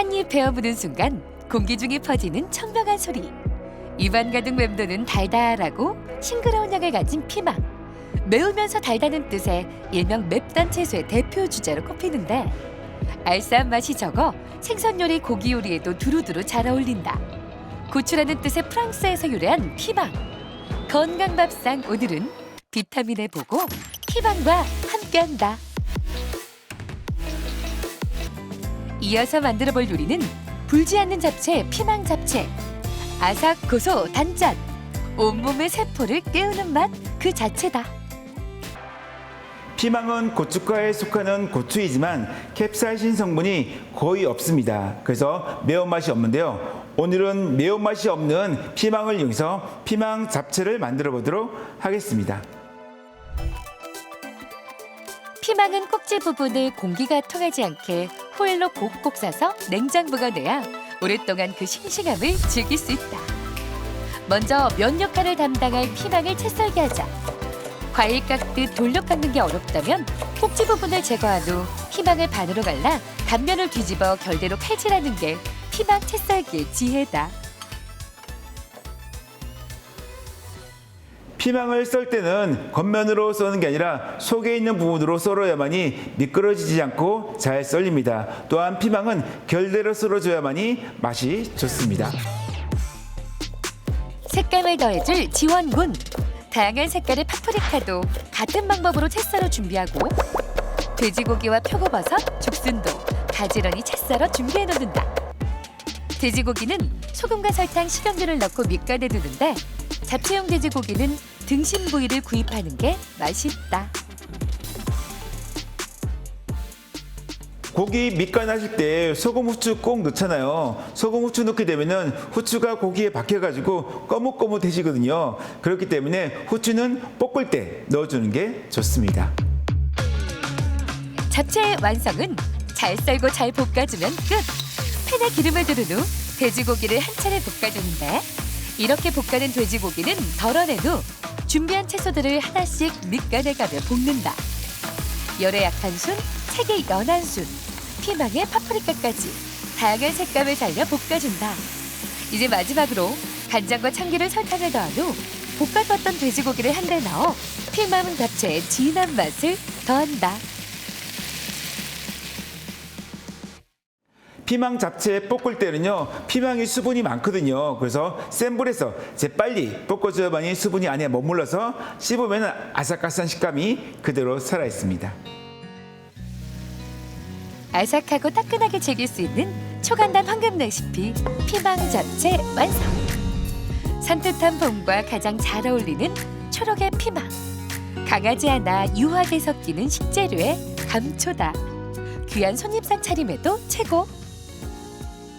한입 베어무는 순간 공기 중에 퍼지는 청명한 소리. 입안 가득 맴도는 달달하고 싱그러운 향을 가진 피망. 매우면서 달다는 뜻의 일명 맵단 채소의 대표 주자로 꼽히는데 알싸한 맛이 적어 생선 요리, 고기 요리에도 두루두루 잘 어울린다. 고추라는 뜻의 프랑스에서 유래한 피망. 건강 밥상 오늘은 비타민을 보고 피망과 함께한다. 이어서 만들어 볼 요리는 불지 않는 잡채 피망 잡채. 아삭 고소 단짠. 온몸의 세포를 깨우는 맛 그 자체다. 피망은 고춧가에 속하는 고추이지만 캡사이신 성분이 거의 없습니다. 그래서 매운맛이 없는데요. 오늘은 매운맛이 없는 피망을 이용해서 피망 잡채를 만들어 보도록 하겠습니다. 피망은 꼭지 부분을 공기가 통하지 않게 호일로 꼭꼭 싸서 냉장 보관해야 오랫동안 그 싱싱함을 즐길 수 있다. 먼저 면 역할을 담당할 피망을 채 썰게 하자. 과일 깎듯 돌려 깎는 게 어렵다면 꼭지 부분을 제거한 후 피망을 반으로 갈라 단면을 뒤집어 결대로 칼질하는 게 피망 채 썰기의 지혜다. 피망을 썰 때는 겉면으로 써는 게 아니라 속에 있는 부분으로 썰어야만이 미끄러지지 않고 잘 썰립니다. 또한 피망은 결대로 썰어줘야만이 맛이 좋습니다. 색감을 더해줄 지원군. 다양한 색깔의 파프리카도 같은 방법으로 채 썰어 준비하고 돼지고기와 표고버섯, 죽순도 가지런히 채 썰어 준비해 놓는다. 돼지고기는 소금과 설탕, 식용유를 넣고 밑간에 두는데 잡채용 돼지고기는 등심 부위를 구입하는 게 맛있다. 고기 밑간 하실 때 소금 후추 꼭 넣잖아요. 소금 후추 넣게 되면은 후추가 고기에 박혀가지고 거뭇거뭇해지거든요. 그렇기 때문에 후추는 볶을 때 넣어주는 게 좋습니다. 잡채의 완성은 잘 썰고 잘 볶아주면 끝. 팬에 기름을 두른 후 돼지고기를 한 차례 볶아주는데 이렇게 볶아낸 돼지고기는 덜어낸 후 준비한 채소들을 하나씩 밑간에 가며 볶는다. 열에 약한 순, 색이 연한 순, 피망에 파프리카까지 다양한 색감을 살려 볶아준다. 이제 마지막으로 간장과 참기름 설탕을 더한 후 볶아뒀던 돼지고기를 한데 넣어 피망 잡채의 진한 맛을 더한다. 피망 잡채 볶을 때는요, 피망이 수분이 많거든요. 그래서 센 불에서 재빨리 볶아줘야만이 수분이 안에 머물러서 씹으면 아삭아삭한 식감이 그대로 살아 있습니다. 아삭하고 따끈하게 즐길 수 있는 초간단 황금 레시피 피망 잡채 완성. 산뜻한 봄과 가장 잘 어울리는 초록의 피망. 강하지 않아 유하게 섞이는 식재료의 감초다. 귀한 손님상 차림에도 최고.